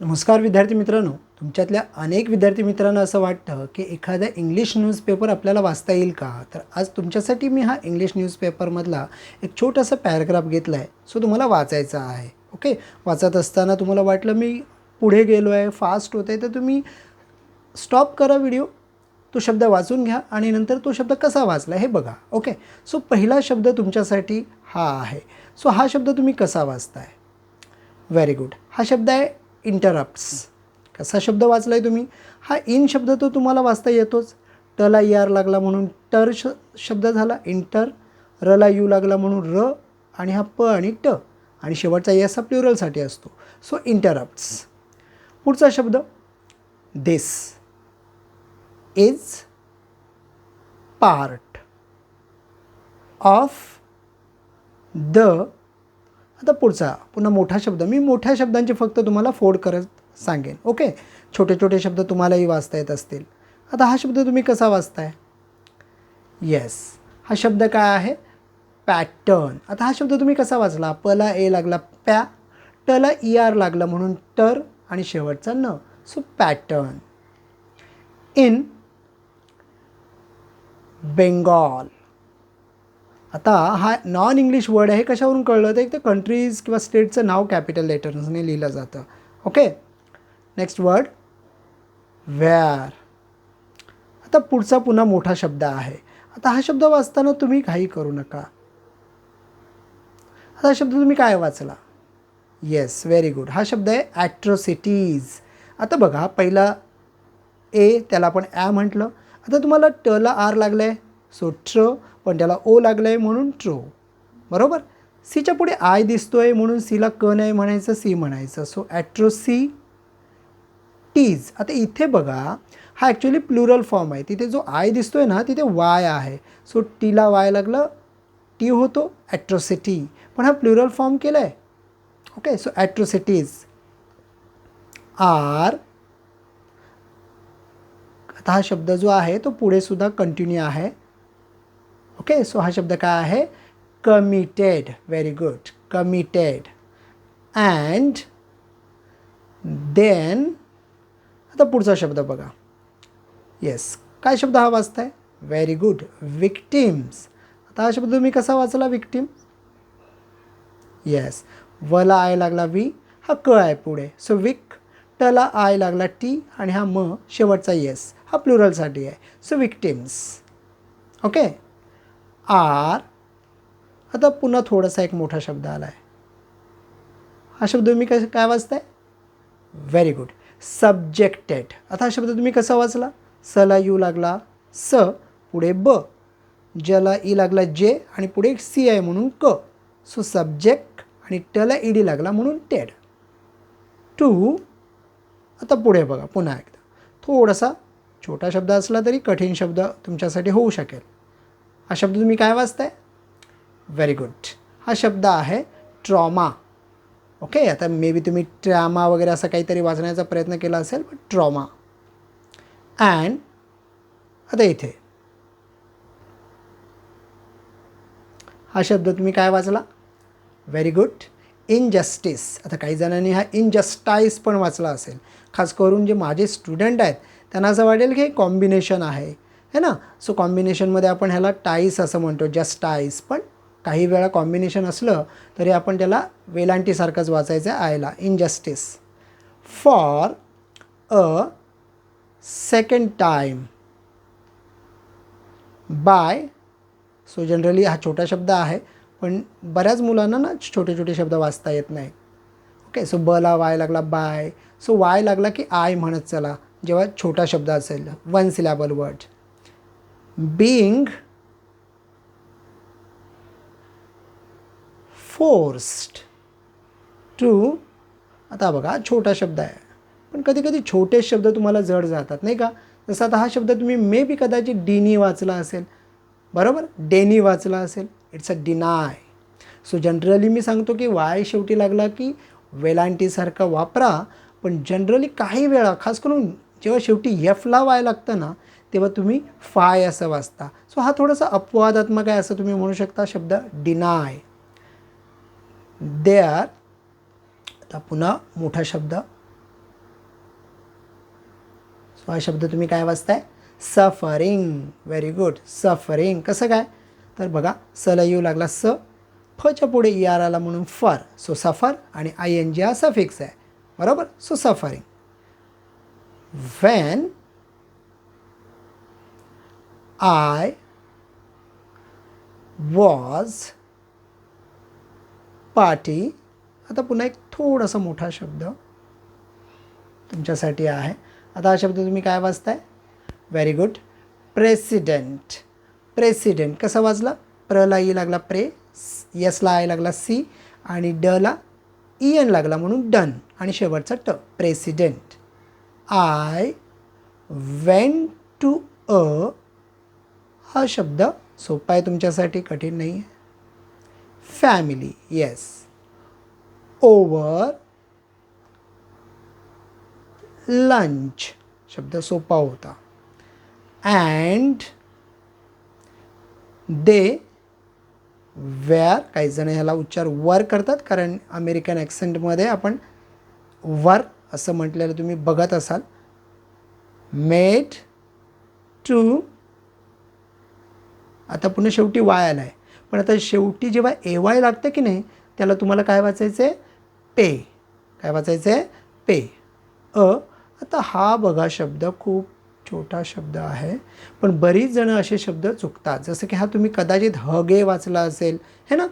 नमस्कार विद्यार्थी मित्रांनो. तुमच्यातल्या अनेक विद्यार्थी मित्रांना असं वाटतं की एखादा इंग्लिश न्यूजपेपर आपल्याला वाचता येईल का? तर आज तुमच्यासाठी मी हा इंग्लिश न्यूजपेपरमधला एक छोटासा पॅराग्राफ घेतला आहे सो तुम्हाला वाचायचा आहे. ओके वाचत असताना तुम्हाला वाटलं मी पुढे गेलो आहे फास्ट होत आहे तर तुम्ही स्टॉप करा व्हिडिओ तो शब्द वाचून घ्या आणि नंतर तो शब्द कसा वाचला हे बघा. ओके सो पहिला शब्द तुमच्यासाठी हा आहे. सो हा शब्द तुम्ही कसा वाचताय? व्हेरी गुड हा शब्द आहे इंटरप्ट्स कसा शब्द वाचला आहे तुम्ही? हा इन शब्द तो तुम्हाला वाचता येतोच. टला यार लागला म्हणून टर श शब्द झाला. इंटर रला यू लागला म्हणून र आणि हा प आणि ट. आणि शेवटचा यस हा प्लुरलसाठी असतो. सो इंटरप्ट्स पुढचा शब्द this is part of the आता पुढचा पुन्हा मोठा शब्द. मी मोठ्या शब्दांचे फक्त तुम्हाला फोड करत सांगेन ओके? छोटे छोटे शब्द तुम्हालाही वाचता येत असतील. आता हा शब्द तुम्ही कसा वाचताय? येस हा शब्द काय आहे? पॅटर्न आता हा शब्द तुम्ही कसा वाचला? पला ए लागला पॅ टला ई आर लागला म्हणून टर आणि शेवटचा न. सो पॅटर्न इन बेंगॉल आता हा नॉन इंग्लिश वर्ड आहे कशावरून कळलं? तर एक तर कंट्रीज किंवा स्टेटचं नाव कॅपिटल लेटर्सने लिहिलं जातं. ओके नेक्स्ट वर्ड व्यार आता पुढचा पुन्हा मोठा शब्द आहे. आता हा शब्द वाचताना तुम्ही काही करू नका. आता हा शब्द तुम्ही काय वाचला? येस व्हेरी गुड हा शब्द आहे ॲट्रोसिटीज आता बघा पहिला ए त्याला आपण ॲ म्हटलं. आता तुम्हाला टला आर लागलं आहे सो ट्र पण त्याला ओ लागलं आहे म्हणून ट्रो बरोबर? सीच्या पुढे आय दिसतो आहे म्हणून सीला क नाही म्हणायचं सी म्हणायचं. सो ॲट्रोसी टीज आता इथे बघा हा ॲक्च्युली प्लुरल फॉर्म आहे. तिथे जो आय दिसतो आहे ना तिथे वाय आहे. सो टीला वाय लागलं टी होतो ॲट्रोसिटी पण हा प्लुरल फॉर्म केला आहे ओके सो ॲट्रोसिटीज आर आता हा शब्द जो आहे तो पुढे सुद्धा कंटिन्यू आहे. ओके सो हा शब्द काय आहे committed very good committed and then आता पुढचा शब्द बघा येस काय शब्द हा वाचताय व्हेरी गुड विक्टिम्स आता हा शब्द तुम्ही कसा वाचला विक्टिम येस वला आय लागला वी हा क आहे पुढे सो विक टला आय लागला टी आणि हा म शेवटचा येस हा प्लुरलसाठी आहे सो विक्टिम्स ओके आर. आता पुन्हा थोडासा एक मोठा शब्द आला आहे हा शब्द तुम्ही कसं काय वाचताय? व्हेरी गुड सब्जेक्टेड आता हा शब्द तुम्ही कसा वाचला? सला यू लागला स पुढे ब. जला ई लागला जे आणि पुढे सी आहे म्हणून क. सो सब्जेक्ट आणि टला ई डी लागला म्हणून टेड टू आता पुढे बघा पुन्हा एकदा. थोडासा छोटा शब्द असला तरी कठीण शब्द तुमच्यासाठी होऊ शकेल. हा शब्द तुम्ही काय वाचताय? व्हेरी गुड हा शब्द आहे ट्रॉमा ओके आता मे बी तुम्ही ट्रॅमा वगैरे असं काहीतरी वाचण्याचा प्रयत्न केला असेल पण ट्रॉमा अँड आता इथे. हा शब्द तुम्ही काय वाचला? व्हेरी गुड इनजस्टिस आता काही जणांनी हा इनजस्टाईस पण वाचला असेल. खास करून जे माझे स्टुडंट आहेत त्यांना असं वाटेल की हे कॉम्बिनेशन आहे. है ना? सो कॉम्बिनेशनमध्ये आपण ह्याला टाईस असं म्हणतो जस्ट टाईस पण काही वेळा कॉम्बिनेशन असलं तरी आपण त्याला वेलांटीसारखंच वाचायचं आहे आयला. Injustice for a second time by so generally हा छोटा शब्द आहे पण बऱ्याच मुलांना ना छोटे छोटे शब्द वाचता येत नाही. ओके सो बला वाय लागला बाय सो वाय लागला की आय म्हणत चला जेव्हा छोटा शब्द असेल one syllable word being forced to आता बघा छोटा शब्द आहे. पण कधी कधी छोटे शब्द तुम्हाला जड जातात नाही का? जसं आता हा शब्द तुम्ही मे बी कदाचित डीनी वाचला असेल. बरोबर? डेनी वाचला असेल. It's a deny so generally मी सांगतो की वाय शेवटी लागला की वेलांटीसारखा वापरा. पण जनरली काही वेळा खास करून जेव्हा शेवटी यफला वाय लागतं ना तेव्हा तुम्ही फाय असं वाचता. सो हा थोडासा अपवादात्मक आहे असं तुम्ही म्हणू शकता. शब्द डिनाय दे आर आता पुन्हा मोठा शब्द. सो हा शब्द तुम्ही काय वाचताय? सफरिंग व्हेरी गुड सफरिंग कसं काय? तर बघा सला येऊ लागला स. फच्या पुढे ई आर आला म्हणून फर सो सफर आणि आय एन जी हा सफिक्स आहे. बरोबर? So suffering when I was party. आता पुन्हा एक थोडासा मोठा शब्द तुमच्यासाठी आहे. आता हा शब्द तुम्ही काय वाचताय? व्हेरी गुड प्रेसिडेंट प्रेसिडेंट कसा वाजला? प्रला ई लागला प्रे यसला आय लागला सी आणि डला ई एन लागला म्हणून डन. आणि शेवटचा ट president I went to a हा शब्द सोपा आहे तुमच्यासाठी कठीण नाही आहे फॅमिली येस ओवर लंच शब्द सोपा होता. अँड दे वेअर काही जण ह्याला उच्चार वर करतात कारण अमेरिकन ॲक्सेंटमध्ये आपण वर असं म्हटलेलं तुम्ही बघत असाल. मेड टू आता पुन्हा शेवटी वाय आला आहे पण आता शेवटी जेव्हा ए वाय लागतं की नाही त्याला तुम्हाला काय वाचायचं आहे पे. काय वाचायचं आहे पे. अ आता हा बघा शब्द खूप छोटा शब्द आहे पण बरीच जणं असे शब्द चुकतात. जसं की हा तुम्ही कदाचित हगे वाचला असेल है ना?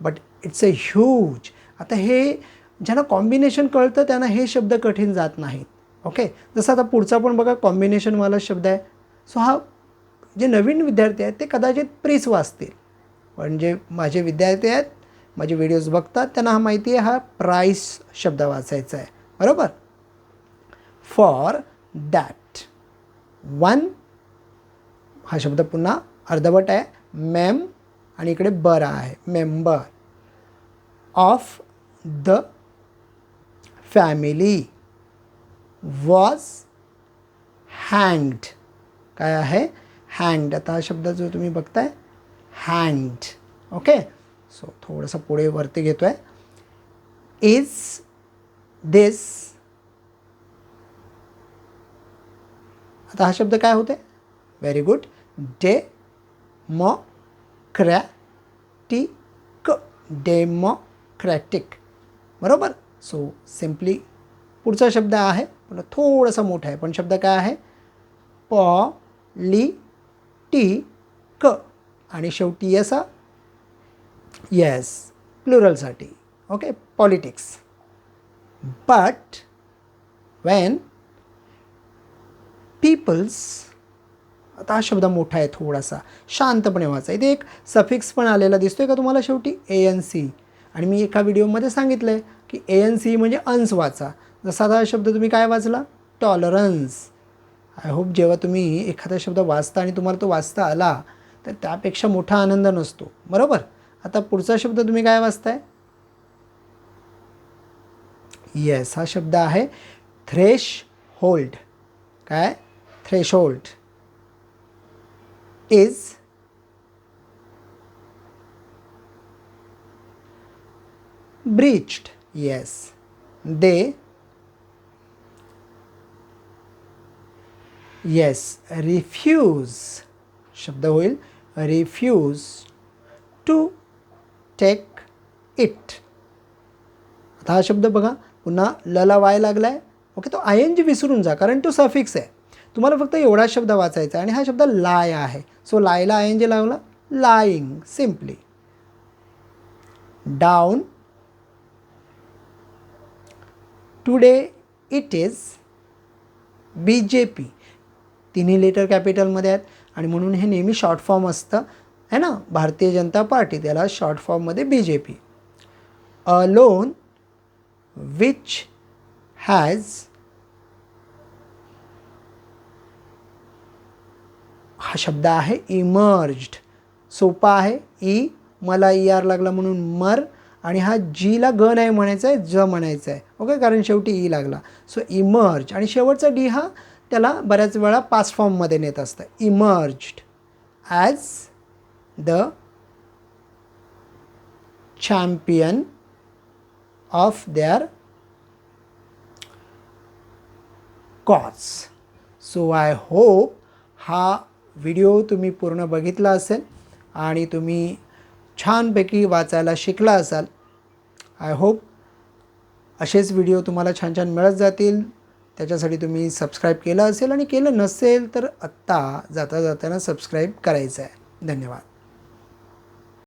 बट इट्स अ ह्यूज आता हे ज्यांना कॉम्बिनेशन कळतं त्यांना हे शब्द कठीण जात नाहीत. ओके जसं आता पुढचा पण बघा कॉम्बिनेशनवाला शब्द आहे. सो हा जे नवीन विद्यार्थी आहेत ते कदाचित प्रेस वाचतील. पण जे माझे विद्यार्थी आहेत माझे व्हिडिओज बघतात त्यांना हा माहिती आहे हा प्राईस शब्द वाचायचा आहे. बरोबर? फॉर दॅट वन हा शब्द पुन्हा अर्धवट आहे. मेम आणि इकडे बर आहे. Member of the family was हँग्ड काय आहे? हँड आता हा शब्द जो तुम्ही बघताय हँड ओके सो थोडंसं पुढे वरती घेतो आहे इज दिस आता हा शब्द काय होते very good democratic democratic बरोबर? सो सिम्पली पुढचा शब्द आहे. पण थोडासा मोठा आहे. पण शब्द काय आहे? प ली टी क. आणि शेवटी असा yes. प्लुरलसाठी. Okay? Politics. But when peoples आता हा शब्द मोठा आहे थोडासा. शांतपणे वाचा. इथे एक सफिक्स पण आलेला दिसतोय का तुम्हाला शेवटी? ए एन सी आणि मी एका व्हिडिओमध्ये सांगितलं आहे की ए एन सी म्हणजे अन्स वाचा. जसा आता हा शब्द तुम्ही काय वाचला? टॉलरन्स आय होप जेव्हा तुम्ही एखादा शब्द वाचता आणि तुम्हाला तो वाचता आला तर त्यापेक्षा मोठा आनंद नसतो. बरोबर? आता पुढचा शब्द तुम्ही काय वाचताय? येस हा शब्द आहे थ्रेश होल्ड काय? Threshold is breached yes they yes refuse शब्द होईल. रिफ्यूज टू टेक इट आता हा शब्द बघा पुन्हा लला वाय लागला आहे ओके तो आय एन जी विसरून जा कारण तो सफिक्स आहे. तुम्हाला फक्त एवढा शब्द वाचायचा आहे आणि हा शब्द लाय आहे. सो लायला आय एन जी लावला lying simply down today it is B J P तिन्ही लेटर कॅपिटलमध्ये आहेत. आणि म्हणून हे नेहमी शॉर्ट फॉर्म असतं. है ना? भारतीय जनता पार्टी त्याला शॉर्ट फॉर्ममध्ये B J P a loan which has हा शब्द आहे इमर्ज्ड सोपा आहे. ई मला ई आर लागला म्हणून मर. आणि हा जीला ग नाही म्हणायचा आहे ज म्हणायचा आहे ओके कारण शेवटी ई लागला. सो इमर्ज आणि शेवटचा डी हा त्याला बऱ्याच वेळा पास्ट फॉर्ममध्ये नेत असतं. Emerged as the champion of their cause so I hope हा व्हिडिओ तुम्ही पूर्ण बघितला असेल आणि तुम्ही छानपैकी वाचायला शिकला असाल. आय होप असेच व्हिडिओ तुम्हाला छान छान मिळत जातील. त्याच्यासाठी तुम्ही सबस्क्राईब केलं असेल आणि केलं नसेल तर आत्ता जाता जाताना सबस्क्राईब करायचं आहे. धन्यवाद.